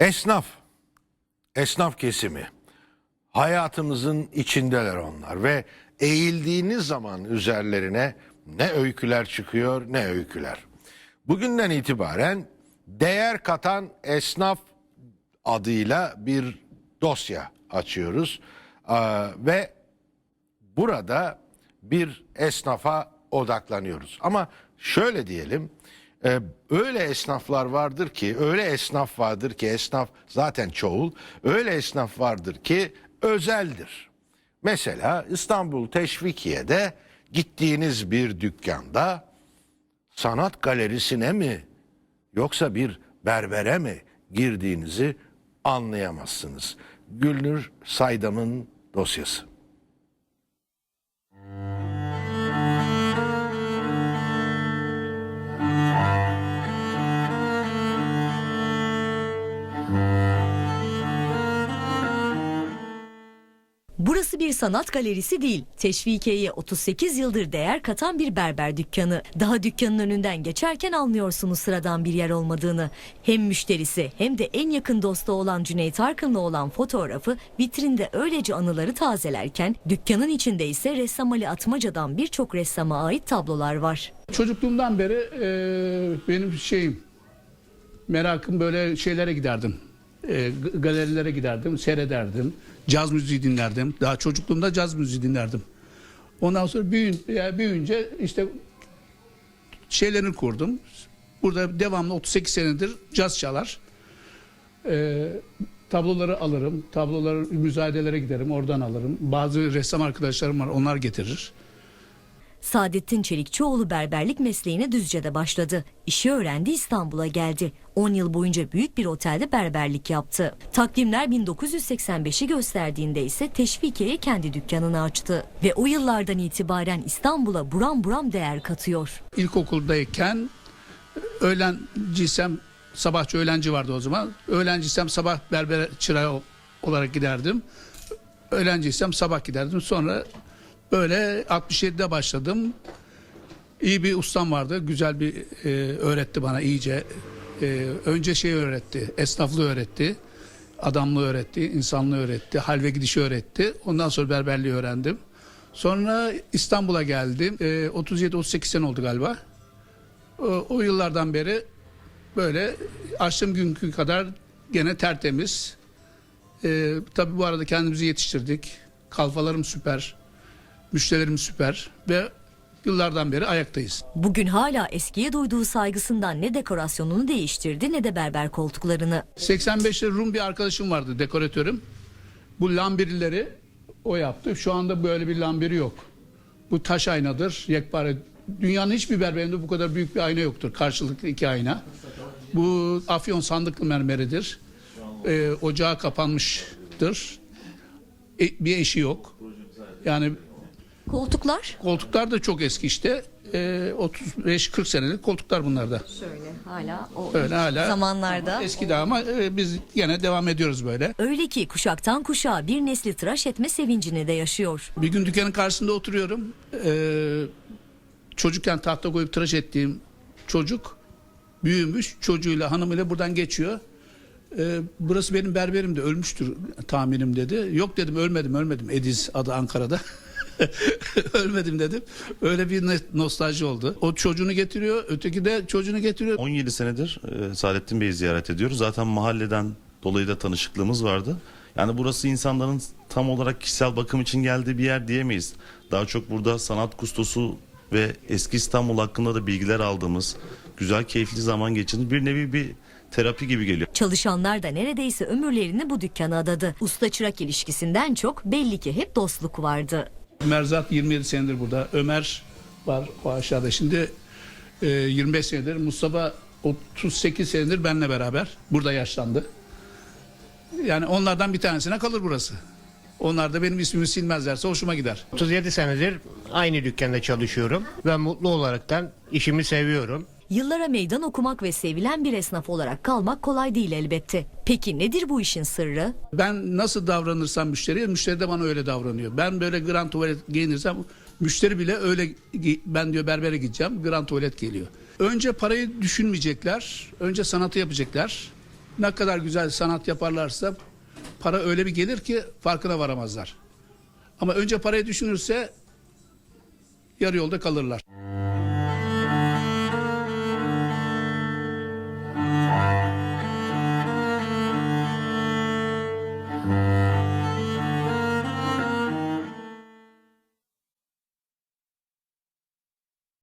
Esnaf, esnaf kesimi hayatımızın içindeler onlar ve eğildiğiniz zaman üzerlerine ne öyküler çıkıyor ne öyküler. Bugünden itibaren değer katan esnaf adıyla bir dosya açıyoruz Aa, ve burada bir esnafa odaklanıyoruz. Ama şöyle diyelim, e, öyle esnaflar vardır ki, öyle esnaf vardır ki, esnaf zaten çoğul, öyle esnaf vardır ki özeldir. Mesela İstanbul Teşvikiye'de gittiğiniz bir dükkanda sanat galerisine mi yoksa bir berbere mi girdiğinizi anlayamazsınız. Gülnur Saydam'ın dosyası. Burası bir sanat galerisi değil. Teşvikiye'ye 38 yıldır değer katan bir berber dükkanı. Daha dükkanın önünden geçerken anlıyorsunuz sıradan bir yer olmadığını. Hem müşterisi hem de en yakın dostu olan Cüneyt Arkın'la olan fotoğrafı vitrinde öylece anıları tazelerken dükkanın içinde ise ressam Ali Atmaca'dan birçok ressama ait tablolar var. Çocukluğumdan beri e, benim şeyim merakım böyle şeylere giderdim. E, galerilere giderdim, seyrederdim. Caz müziği dinlerdim. Daha çocukluğumda caz müziği dinlerdim. Ondan sonra büyün, yani büyüyünce işte şeylerini kurdum. Burada devamlı 38 senedir caz çalar. E, tabloları alırım. Tabloları müzayedelere giderim. Oradan alırım. Bazı ressam arkadaşlarım var. Onlar getirir. Saadettin Çelikçioğlu berberlik mesleğine Düzce'de başladı. İşi öğrendi İstanbul'a geldi. 10 yıl boyunca büyük bir otelde berberlik yaptı. Takvimler 1985'i gösterdiğinde ise Teşvikiye'ye kendi dükkanını açtı. Ve o yıllardan itibaren İstanbul'a buram buram değer katıyor. ilkokuldayken öğlenciysem sabahçı öğlenci vardı o zaman. Öğlenciysem sabah berber çırağı olarak giderdim. Öğlenciysem sabah giderdim. Sonra böyle 67'de başladım. İyi bir ustam vardı. Güzel bir e, öğretti bana iyice. E, önce şey öğretti. Esnaflığı öğretti. Adamlığı öğretti. insanlığı öğretti. Hal ve gidişi öğretti. Ondan sonra berberliği öğrendim. Sonra İstanbul'a geldim. E, 37-38 sene oldu galiba. O, o yıllardan beri böyle açtığım günkü kadar gene tertemiz. Ee, tabii bu arada kendimizi yetiştirdik. Kalfalarım süper. Müşterilerim süper. Ve yıllardan beri ayaktayız. Bugün hala eskiye duyduğu saygısından ne dekorasyonunu değiştirdi ne de berber koltuklarını. 85'te Rum bir arkadaşım vardı dekoratörüm. Bu lambirileri o yaptı. Şu anda böyle bir lambiri yok. Bu taş aynadır. Yekpare. Dünyanın hiçbir berberinde bu kadar büyük bir ayna yoktur. Karşılıklı iki ayna. Bu afyon sandıklı mermeridir. Ee, ocağı kapanmıştır. E, bir eşi yok. Yani Koltuklar? koltuklar da çok eski işte. Ee, 35-40 senelik koltuklar bunlar da. Şöyle hala o Öyle hala. zamanlarda. Eski de ama e, biz yine devam ediyoruz böyle. Öyle ki kuşaktan kuşağa bir nesli tıraş etme sevincini de yaşıyor. Bir gün dükkanın karşısında oturuyorum. Ee, çocukken tahta koyup tıraş ettiğim çocuk büyümüş. Çocuğuyla hanımıyla buradan geçiyor. Ee, burası benim berberim de ölmüştür tahminim dedi. Yok dedim ölmedim ölmedim. Ediz adı Ankara'da. ölmedim dedim. Öyle bir nostalji oldu. O çocuğunu getiriyor, öteki de çocuğunu getiriyor. 17 senedir e, Saadettin Bey'i ziyaret ediyoruz. Zaten mahalleden dolayı da tanışıklığımız vardı. Yani burası insanların tam olarak kişisel bakım için geldiği bir yer diyemeyiz. Daha çok burada sanat kustosu ve eski İstanbul hakkında da bilgiler aldığımız, güzel keyifli zaman geçirdiğimiz bir nevi bir terapi gibi geliyor. Çalışanlar da neredeyse ömürlerini bu dükkana adadı. Usta çırak ilişkisinden çok belli ki hep dostluk vardı. Merzat 27 senedir burada. Ömer var o aşağıda. Şimdi e, 25 senedir. Mustafa 38 senedir benimle beraber. Burada yaşlandı. Yani onlardan bir tanesine kalır burası. Onlar da benim ismimi silmezlerse hoşuma gider. 37 senedir aynı dükkanda çalışıyorum ve mutlu olaraktan işimi seviyorum. Yıllara meydan okumak ve sevilen bir esnaf olarak kalmak kolay değil elbette. Peki nedir bu işin sırrı? Ben nasıl davranırsam müşteriye, müşteri de bana öyle davranıyor. Ben böyle grand tuvalet giyinirsem müşteri bile öyle ben diyor berbere gideceğim grand tuvalet geliyor. Önce parayı düşünmeyecekler. Önce sanatı yapacaklar. ne kadar güzel sanat yaparlarsa para öyle bir gelir ki farkına varamazlar. Ama önce parayı düşünürse yarı yolda kalırlar.